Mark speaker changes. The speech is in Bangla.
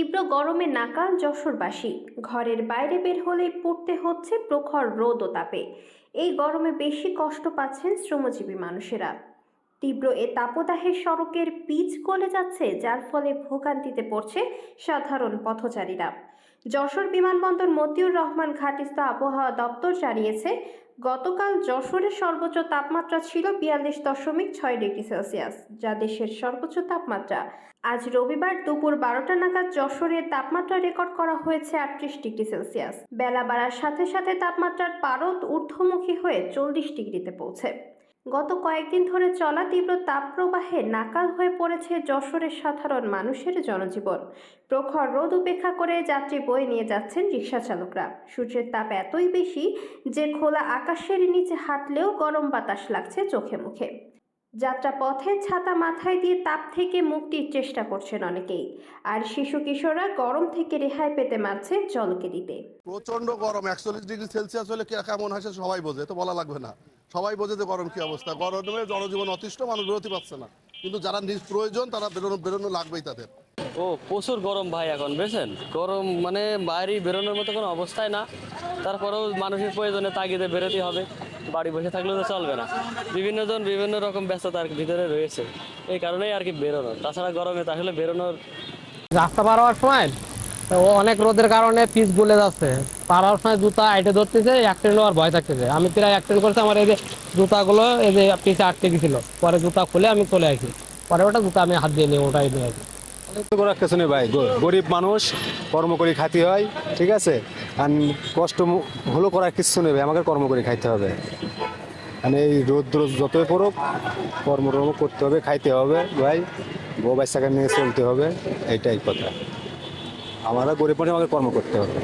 Speaker 1: তীব্র গরমে নাকাল যশোরবাসী। ঘরের বাইরে বের হলেই পড়তে হচ্ছে প্রখর রোদ ও তাপে। এই গরমে বেশি কষ্ট পাচ্ছেন শ্রমজীবী মানুষেরা। তীব্র এ তাপদাহের সড়কের পিচ গলে যাচ্ছে, যার ফলে ভোগান্তিতে পড়ছে সাধারণ পথচারীরা। যশোর বিমানবন্দর মতিউর রহমান ঘাটিস্থ আবহাওয়া দপ্তর জানিয়েছে, গতকাল যশোরের সর্বোচ্চ তাপমাত্রা ছিল বিয়াল্লিশ দশমিক ছয় ডিগ্রি সেলসিয়াস, যা দেশের সর্বোচ্চ তাপমাত্রা। আজ রবিবার দুপুর বারোটা নাগাদ যশোরের তাপমাত্রা রেকর্ড করা হয়েছে আটত্রিশ ডিগ্রি সেলসিয়াস। বেলা বাড়ার সাথে সাথে তাপমাত্রার পারদ ঊর্ধ্বমুখী হয়ে চল্লিশ ডিগ্রিতে পৌঁছে। গত কয়েকদিন ধরে চলা তীব্র তাপপ্রবাহে নাকাল হয়ে পড়েছে যশোরের সাধারণ মানুষের জনজীবন। প্রখর রোদ উপেক্ষা করে যাত্রী বয়ে নিয়ে যাচ্ছেন রিক্সা চালকরা। সূর্যের তাপ এতই বেশি যে খোলা আকাশের নিচে হাঁটলেও গরম বাতাস লাগছে চোখে মুখে। যাত্রা পথে ছাতা মাথায় দিয়ে তাপ থেকে মুক্তির চেষ্টা করছেন অনেকেই। আর শিশু কিশোররা গরম থেকে রেহাই পেতে মারছে জলকে দিতে।
Speaker 2: প্রচণ্ড গরম একচল্লিশ ডিগ্রি সেলসিয়াস হলে কেমন হয় সবাই বোঝে তো বলা লাগবে না। সবাই বোঝে যে গরম কি অবস্থা। গরমে জনজীবন অতিষ্ঠ মানুষ বেরোতে পারছে না। কিন্তু যারা নিজ প্রয়োজন তারা বেরোনো বেরোনো লাগবেই তাদের।
Speaker 3: ও প্রচুর গরম ভাই এখন বুঝছেন? গরম মানে বাইরে বেরোনোর মতো কোনো অবস্থায় না। তারপরেও মানুষের প্রয়োজনে তাগিদে বেরোতে হবে। বাড়ি বসে থাকলে তো চলবে না। বিভিন্ন জন বিভিন্ন রকম ব্যস্ততার ভিতরে রয়েছে। এই কারণেই আর কি বেরোনো। তাছাড়া গরমে তাহলে বেরোনোর
Speaker 4: রাস্তা পার হওয়ার সময় অনেক রোদের কারণে পিচ গলে যাচ্ছে। পার হওয়ার সময় জুতা আইটে ধরতেছে অ্যাক্সিডেন্ট হওয়ার ভয় থাকতেছে। আমি প্রায় অ্যাক্সিডেন্ট করছি আমার এই যে জুতাগুলো এই যে পিছে আটকে গেছিল। পরে জুতা খুলে আমি চলে আসি। পরে ওটা জুতা আমি হাত দিয়ে নিয়ে ওটাই নিয়ে আসি।
Speaker 5: তো করার কিছু নেই ভাই? গরিব মানুষ কর্ম করে খাইতে হয় ঠিক আছে? কষ্ট হলো করার কিছু নেবে আমাকে কর্ম করে খাইতে হবে। মানে এই রোদ রোদ যতই পড়ুক, কর্ম করতে হবে, খাইতে হবে ভাই, বউ বাচ্চাকে নিয়ে চলতে হবে, এইটাই কথা। আমারা গরিব পড়ে আমাকে কর্ম করতে হবে।